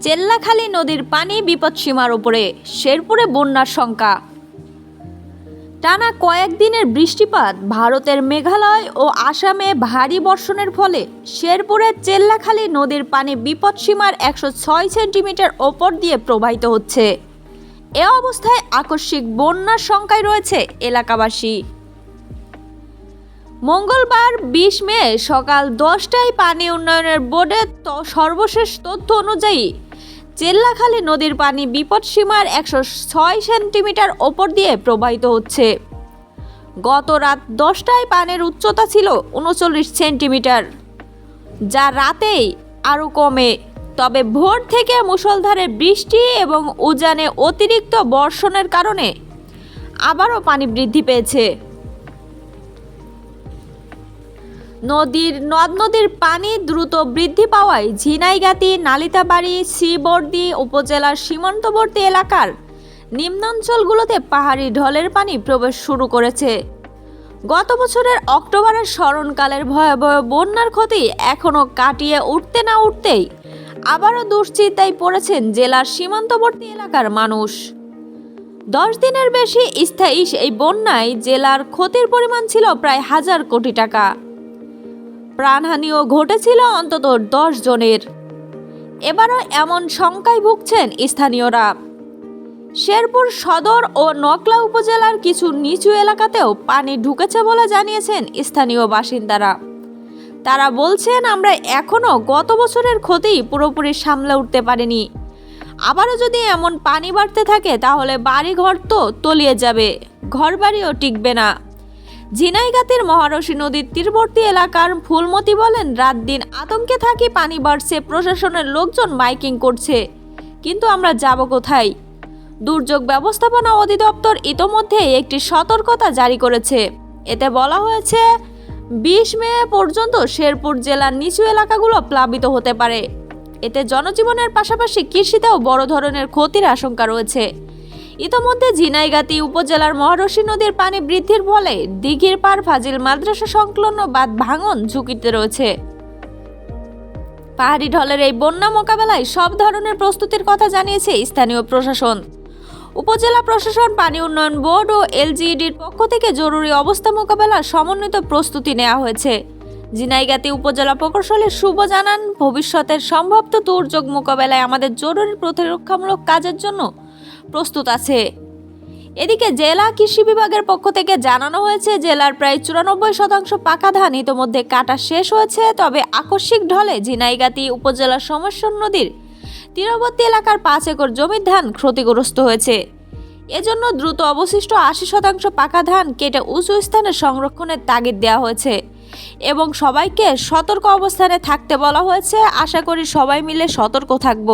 চেল্লাখালী নদীর পানি বিপদসীমার উপরে, শেরপুরে বন্যার শঙ্কা। টানা কয়েকদিনের বৃষ্টিপাত ভারতের মেঘালয় ও আসামে ভারী বর্ষণের ফলে শেরপুরের চেল্লাখালী নদীর পানি বিপদসীমার একশো ছয় সেন্টিমিটার ওপর দিয়ে প্রবাহিত হচ্ছে। এ অবস্থায় আকস্মিক বন্যার শঙ্কায় রয়েছে এলাকাবাসী। মঙ্গলবার বিশ মে সকাল দশটায় পানি উন্নয়নের বোর্ডের সর্বশেষ তথ্য অনুযায়ী চেল্লাখালী নদীর পানি বিপদসীমার একশো ছয় সেন্টিমিটার ওপর দিয়ে প্রবাহিত হচ্ছে। গত রাত দশটায় পানির উচ্চতা ছিল উনচল্লিশ সেন্টিমিটার, যা রাতেই আরও কমে। তবে ভোর থেকে মুষলধারে বৃষ্টি এবং উজানে অতিরিক্ত বর্ষণের কারণে আবারও পানি বৃদ্ধি পেয়েছে। নদীর নদ নদীর পানি দ্রুত বৃদ্ধি পাওয়ায় ঝিনাইগাতি, নালিতাবাড়ি, শ্রীবর্দী উপজেলার সীমান্তবর্তী এলাকার নিম্নাঞ্চলগুলোতে পাহাড়ি ঢলের পানি প্রবেশ শুরু করেছে। গত বছরের অক্টোবরের স্মরণকালের ভয়াবহ বন্যার ক্ষতি এখনও কাটিয়ে উঠতে না উঠতেই আবারও দুশ্চিন্তায় পড়েছেন জেলার সীমান্তবর্তী এলাকার মানুষ। দশ দিনের বেশি স্থায়ী এই বন্যায় জেলার ক্ষতির পরিমাণ ছিল প্রায় হাজার কোটি টাকা। প্রাণহানিও ঘটেছিল অন্তত দশ জনের। এবারও এমন শঙ্কায় ভুগছেন স্থানীয়রা। শেরপুর সদর ও নকলা উপজেলার কিছু নিচু এলাকাতেও পানি ঢুকেছে বলে জানিয়েছেন স্থানীয় বাসিন্দারা। তারা বলছেন, আমরা এখনও গত বছরের ক্ষতি পুরোপুরি সামলে উঠতে পারিনি। আবারও যদি এমন পানি বাড়তে থাকে, তাহলে বাড়িঘর তো তলিয়ে যাবে, ঘরবাড়িও টিকবে না। ঝিনাইগাতির মহারশী নদীর তীরবর্তী এলাকার ফুলমতি বলেন, রাত দিন আতঙ্কে থাকি, পানি বাড়ছে, প্রশাসনের লোকজন মাইকিং করছে। কিন্তু আমরা যাব কোথায়? দুর্যোগ ব্যবস্থাপনা অধিদপ্তর ইতোমধ্যে একটি সতর্কতা জারি করেছে। এতে বলা হয়েছে, বিশ মে পর্যন্ত শেরপুর জেলার নিচু এলাকাগুলো প্লাবিত হতে পারে। এতে জনজীবনের পাশাপাশি কৃষিতেও বড় ধরনের ক্ষতির আশঙ্কা রয়েছে। ইতোমধ্যে ঝিনাইগাতি উপজেলার মহারশী নদীর পানি বৃদ্ধির ফলে দিঘির পার ফাজিল মাদ্রাসা সংলগ্ন বাঁধ ভাঙন ঝুঁকিতে রয়েছে। পাহাড়ি ঢলের এই বন্যা মোকাবেলায় সব ধরনের প্রস্তুতির কথা জানিয়েছে স্থানীয় প্রশাসন। উপজেলা প্রশাসন, পানি উন্নয়ন বোর্ড ও এলজিইডির পক্ষ থেকে জরুরি অবস্থা মোকাবেলার সমন্বিত প্রস্তুতি নেওয়া হয়েছে। ঝিনাইগাতি উপজেলা প্রকৌশলী শুভ জানান, ভবিষ্যতের সম্ভাব্য দুর্যোগ মোকাবেলায় আমাদের জরুরি প্রতিরক্ষামূলক কাজের জন্য প্রস্তুত আছে। এদিকে জেলা কৃষি বিভাগের পক্ষ থেকে জানানো হয়েছে, জেলার প্রায় চুরানব্বই শতাংশ পাকা ধান ইতোমধ্যে কাটা শেষ হয়েছে, তবে আকস্মিক ঢলে ঝিনাইগাতি উপজেলার সমস্যা নদীর তীরবর্তী এলাকার পাঁচ একর জমির ধান ক্ষতিগ্রস্ত হয়েছে। এজন্য দ্রুত অবশিষ্ট আশি শতাংশ পাকা ধান কেটে উঁচু স্থানে সংরক্ষণের তাগিদ দেওয়া হয়েছে এবং সবাইকে সতর্ক অবস্থানে থাকতে বলা হয়েছে। আশা করি সবাই মিলে সতর্ক থাকব।